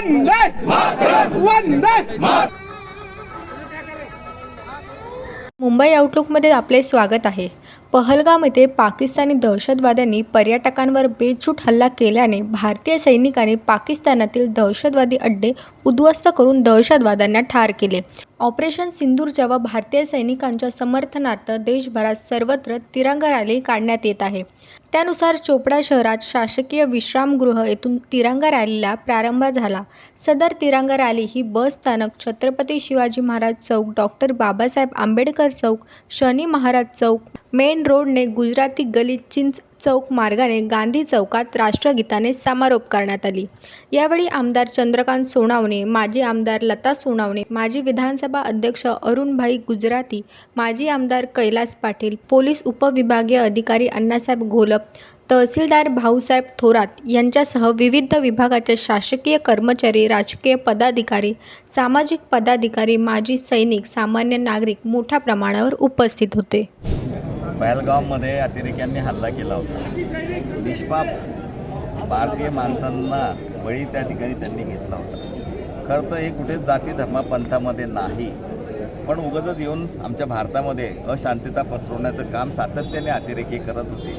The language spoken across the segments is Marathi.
वंदे वंदे मुंबई आउटलुकमध्ये आपले स्वागत आहे. पहलगाम येथे पाकिस्तानी दहशतवाद्यांनी पर्यटकांवर बेछूट हल्ला केल्याने भारतीय सैनिकांनी पाकिस्तानातील दहशतवादी अड्डे उद्ध्वस्त करून दहशतवाद्यांना ठार केले. ऑपरेशन सिंदूरच्या व भारतीय सैनिकांच्या समर्थनार्थ देशभरात सर्वत्र तिरंगा रॅली काढण्यात येत आहे. त्यानुसार चोपडा शहरात शासकीय विश्रामगृह येथून तिरंगा रॅलीला प्रारंभ झाला. सदर तिरंगा रॅली ही बस स्थानक छत्रपती शिवाजी महाराज चौक डॉक्टर बाबासाहेब आंबेडकर चौक शनी महाराज चौक मेन रोडने गुजराती गली चिंच चौक मार्गाने गांधी चौकात राष्ट्रगीताने समारोप करण्यात आली. यावेळी आमदार चंद्रकांत सोनावणे माजी आमदार लता सोनावणे माजी विधानसभा अध्यक्ष अरुणभाई गुजराती माजी आमदार कैलास पाटील पोलीस उपविभागीय अधिकारी अण्णासाहेब घोलप तहसीलदार भाऊसाहेब थोरात यांच्यासह विविध विभागाचे शासकीय कर्मचारी राजकीय पदाधिकारी सामाजिक पदाधिकारी माजी सैनिक सामान्य नागरिक मोठ्या प्रमाणावर उपस्थित होते. पहलगावमध्ये अतिरेक्यांनी हल्ला केला होता. निष्पाप भारतीय माणसांना बळी त्या ठिकाणी त्यांनी घेतला होता. खरं तर हे कुठेच जाती धर्मपंथामध्ये नाही पण उगतच येऊन आमच्या भारतामध्ये अशांतता पसरवण्याचं काम सातत्याने अतिरेकी करत होते.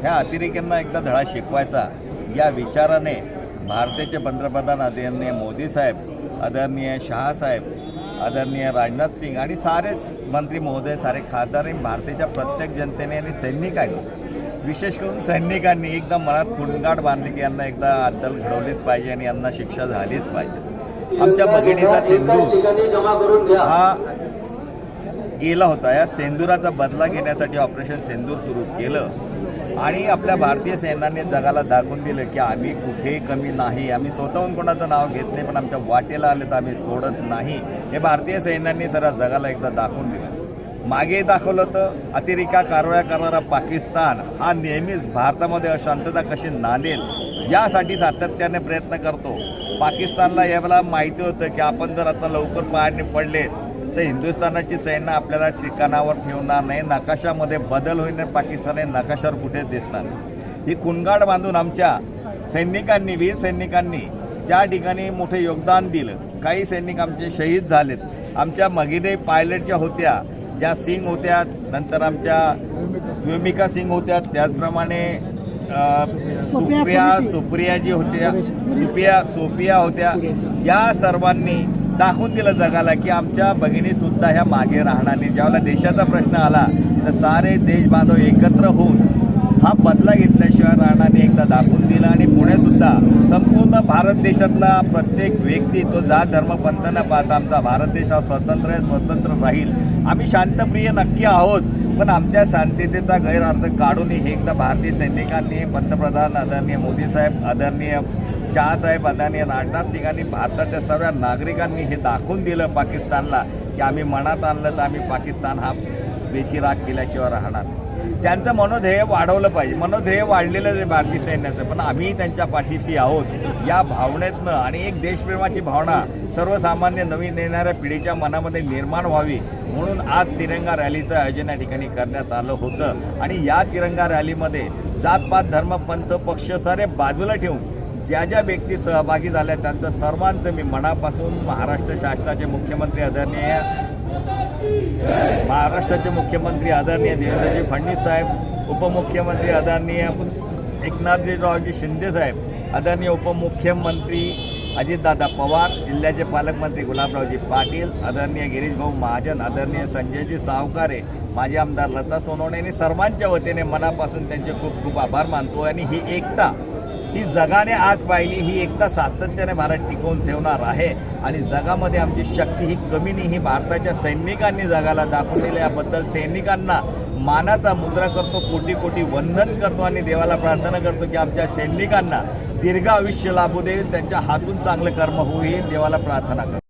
ह्या अतिरेक्यांना एकदा धडा शिकवायचा या विचाराने भारताचे पंतप्रधान आदरणीय मोदी साहेब आदरणीय शहासाहेब आदरणीय राजनाथ सिंग आणि सारेच मंत्री महोदय सारे खासदार आणि भारताच्या प्रत्येक जनतेने आणि सैनिकांनी विशेष करून सैनिकांनी एकदम मनात कुणगाट बांधली की यांना एकदा अद्दल घडवलीच पाहिजे आणि यांना शिक्षा झालीच पाहिजे. आमच्या भगिनीचा सिंधू हा गेला होता. या सेंदुराचा बदला घेण्यासाठी ऑपरेशन सेंदूर सुरू केलं. आणि आपल्या भारतीय सैन्याने जगाला दाखवून दिलं की आम्ही कुठेही कमी नाही. आम्ही स्वतःहून कोणाचं नाव घेत नाही पण आमच्या वाटेला आले तर आम्ही सोडत नाही. हे भारतीय सैन्याने सर जगाला एकदा दाखवून दिलं. मागे दाखवलं तर अतिरेका कारवाया करणारा पाकिस्तान हा नेहमीच भारतामध्ये अशांतता कशी नांदेल यासाठी सातत्याने प्रयत्न करतो. पाकिस्तानला यावेळेला माहिती होतं की आपण जर आता लवकर पायाने पडले तर हिंदुस्थानाची सैन्य आपल्याला ठिकाणावर ठेवणार नाही. नकाशामध्ये बदल होईल आणि पाकिस्तान हे नकाशावर कुठेच दिसणार. ही कुणगाड बांधून आमच्या सैनिकांनी वीर सैनिकांनी त्या ठिकाणी मोठे योगदान दिलं. काही सैनिक आमचे शहीद झालेत. आमच्या मगिदे पायलट ज्या होत्या ज्या सिंग होत्या नंतर आमच्या व्योमिका सिंग होत्या. त्याचप्रमाणे सुप्रिया सुप्रिया जी होत्या सुपिया सोपिया होत्या. या सर्वांनी दाखवून दिलं जगाला की आमच्या भगिनीसुद्धा ह्या मागे राहणार नाही. ज्यावेळेला देशाचा प्रश्न आला तर सारे देश बांधव एकत्र होऊन हा बदला घेतल्याशिवाय राहणार नाही. एकदा दाखवून दिला आणि पुणेसुद्धा संपूर्ण भारत देशातला प्रत्येक व्यक्ती तो जात धर्म पंथ न पाहता आमचा भारत देश हा स्वतंत्र आहे स्वतंत्र राहील. आम्ही शांतप्रिय नक्की आहोत पण आमच्या शांततेचा गैरअर्थ काढून हे एकदा भारतीय सैनिकांनी पंतप्रधान आदरणीय मोदी साहेब आदरणीय शहासाहेब अदानी राजनाथ सिंगांनी भारताच्या सर्व नागरिकांनी हे दाखवून दिलं पाकिस्तानला की आम्ही मनात आणलं तर आम्ही पाकिस्तान हा देशी राग केल्याशिवाय राहणार त्यांचं मनोध्येय वाढवलं पाहिजे. मनोध्येय वाढलेलं आहे भारतीय सैन्याचं. पण आम्ही त्यांच्या पाठीशी आहोत. या भावनेतनं आणि एक देशप्रेमाची भावना सर्वसामान्य नवीन येणाऱ्या पिढीच्या मनामध्ये निर्माण व्हावी म्हणून आज तिरंगा रॅलीचं आयोजन या ठिकाणी करण्यात आलं होतं. आणि या तिरंगा रॅलीमध्ये जातपात धर्म पंथ पक्ष सारे बाजूला ठेवून ज्या ज्या व्यक्ती सहभागी झाल्या त्यांचं सर्वांचं मी मनापासून महाराष्ट्र शासनाचे मुख्यमंत्री आदरणीय महाराष्ट्राचे मुख्यमंत्री आदरणीय देवेंद्रजी फडणवीस साहेब उपमुख्यमंत्री आदरणीय एकनाथजीरावजी शिंदे साहेब आदरणीय उपमुख्यमंत्री अजितदादा पवार जिल्ह्याचे पालकमंत्री गुलाबरावजी पाटील आदरणीय गिरीशभाऊ महाजन आदरणीय संजयजी सावकारे माजी आमदार लता सोनवणे यांनी सर्वांच्या वतीने मनापासून त्यांचे खूप खूप आभार मानतो आणि ही एकता ही जगाने आज पाहिली ही एकता सातत्याने भारत टिकवून ठेवणार आहे. आणि जगामध्ये आमची शक्ती ही कमी नाही ही भारताच्या सैनिकांनी जगाला दाखवून याबद्दल सैनिकांना मानाचा मुद्रा करतो कोटी कोटी वंदन करतो आणि देवाला प्रार्थना करतो की आमच्या सैनिकांना दीर्घ आयुष्य लाभू दे त्यांच्या हातून चांगलं कर्म होऊ देवाला प्रार्थना करतो.